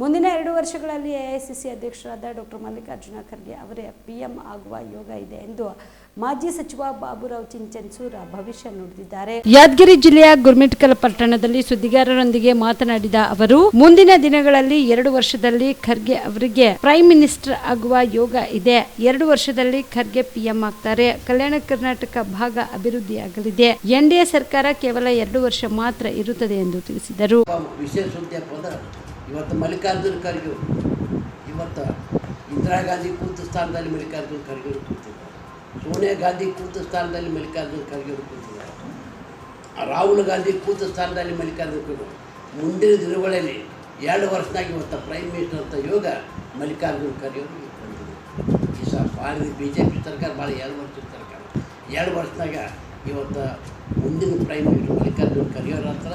ಮುಂದಿನ ಎರಡು ವರ್ಷಗಳಲ್ಲಿ ಎಐಸಿಸಿ ಅಧ್ಯಕ್ಷರಾದ ಡಾಕ್ಟರ್ ಮಲ್ಲಿಕಾರ್ಜುನ ಖರ್ಗೆ ಅವರೇ ಪಿಎಂ ಆಗುವ ಯೋಗ ಇದೆ ಎಂದು ಮಾಜಿ ಸಚಿವ ಬಾಬುರಾವ್ ಚಿಂಚನ್ಸೂರ ಭವಿಷ್ಯ ನುಡಿದಿದ್ದಾರೆ. ಯಾದಗಿರಿ ಜಿಲ್ಲೆಯ ಗುರ್ಮಿಟ್ಕಲ್ ಪಟ್ಟಣದಲ್ಲಿ ಸುದ್ದಿಗಾರರೊಂದಿಗೆ ಮಾತನಾಡಿದ ಅವರು ಮುಂದಿನ ದಿನಗಳಲ್ಲಿ ಎರಡು ವರ್ಷದಲ್ಲಿ ಖರ್ಗೆ ಅವರಿಗೆ ಪ್ರೈಮ್ ಮಿನಿಸ್ಟರ್ ಆಗುವ ಯೋಗ ಇದೆ. ಎರಡು ವರ್ಷದಲ್ಲಿ ಖರ್ಗೆ ಪಿಎಂ ಆಗ್ತಾರೆ. ಕಲ್ಯಾಣ ಕರ್ನಾಟಕ ಭಾಗ ಅಭಿವೃದ್ಧಿಯಾಗಲಿದೆ. ಎನ್ಡಿಎ ಸರ್ಕಾರ ಕೇವಲ ಎರಡು ವರ್ಷ ಮಾತ್ರ ಇರುತ್ತದೆ ಎಂದು ತಿಳಿಸಿದರು. ಇವತ್ತು ಮಲ್ಲಿಕಾರ್ಜುನ ಖರ್ಗೆ ಇವತ್ತು ಇಂದಿರಾ ಗಾಂಧಿ ಕೂತ ಸ್ಥಾನದಲ್ಲಿ ಮಲ್ಲಿಕಾರ್ಜುನ ಖರ್ಗೆ ಕೂತಿದ್ದಾರೆ. ಸೋನಿಯಾ ಗಾಂಧಿ ಕೂತ ಸ್ಥಾನದಲ್ಲಿ ಮಲ್ಲಿಕಾರ್ಜುನ ಖರ್ಗೆ ಕೂತಿದ್ದಾರೆ. ರಾಹುಲ್ ಗಾಂಧಿ ಕೂತ ಸ್ಥಾನದಲ್ಲಿ ಮಲ್ಲಿಕಾರ್ಜುನ ಖರ್ಗೆ. ಮುಂದಿನ ದಿನಗಳಲ್ಲಿ ಎರಡು ವರ್ಷದಾಗ ಇವತ್ತು ಪ್ರೈಮ್ ಮಿನಿಸ್ಟರ್ ಅಂತ ಯೋಗ ಮಲ್ಲಿಕಾರ್ಜುನ ಖರ್ಗೆ ಬಂದಿದೆ. ಈ ಸಹ ಭಾರತ ಬಿ ಜೆ ಪಿ ಸರ್ಕಾರ ಭಾಳ ಎರಡು ವರ್ಷದ ಸರ್ಕಾರ. ಎರಡು ವರ್ಷದಾಗ ಇವತ್ತು ಮುಂದಿನ ಪ್ರೈಮ್ ಮಿನಿಸ್ಟರ್ ಮಲ್ಲಿಕಾರ್ಜುನ ಖರ್ಗೆ ಹತ್ರ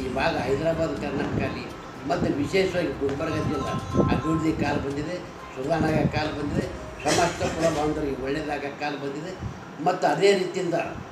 ಈ ಭಾಗ ಹೈದರಾಬಾದ್ ಕರ್ನಾಟಕ ಅಲ್ಲಿ ಮತ್ತು ವಿಶೇಷವಾಗಿ ಗುಲ್ಬರ್ಗ ಅಭಿವೃದ್ಧಿ ಕಾಲ ಬಂದಿದೆ ಸುಧಾರಣಾಗ ಕಾಲ ಬಂದಿದೆ ಸಮಸ್ತ ಕುಲ ಬಾಂಧವರಿಗೆ ಒಳ್ಳೆಯದಾಗ ಕಾಲ ಬಂದಿದೆ. ಮತ್ತು ಅದೇ ರೀತಿಯಿಂದ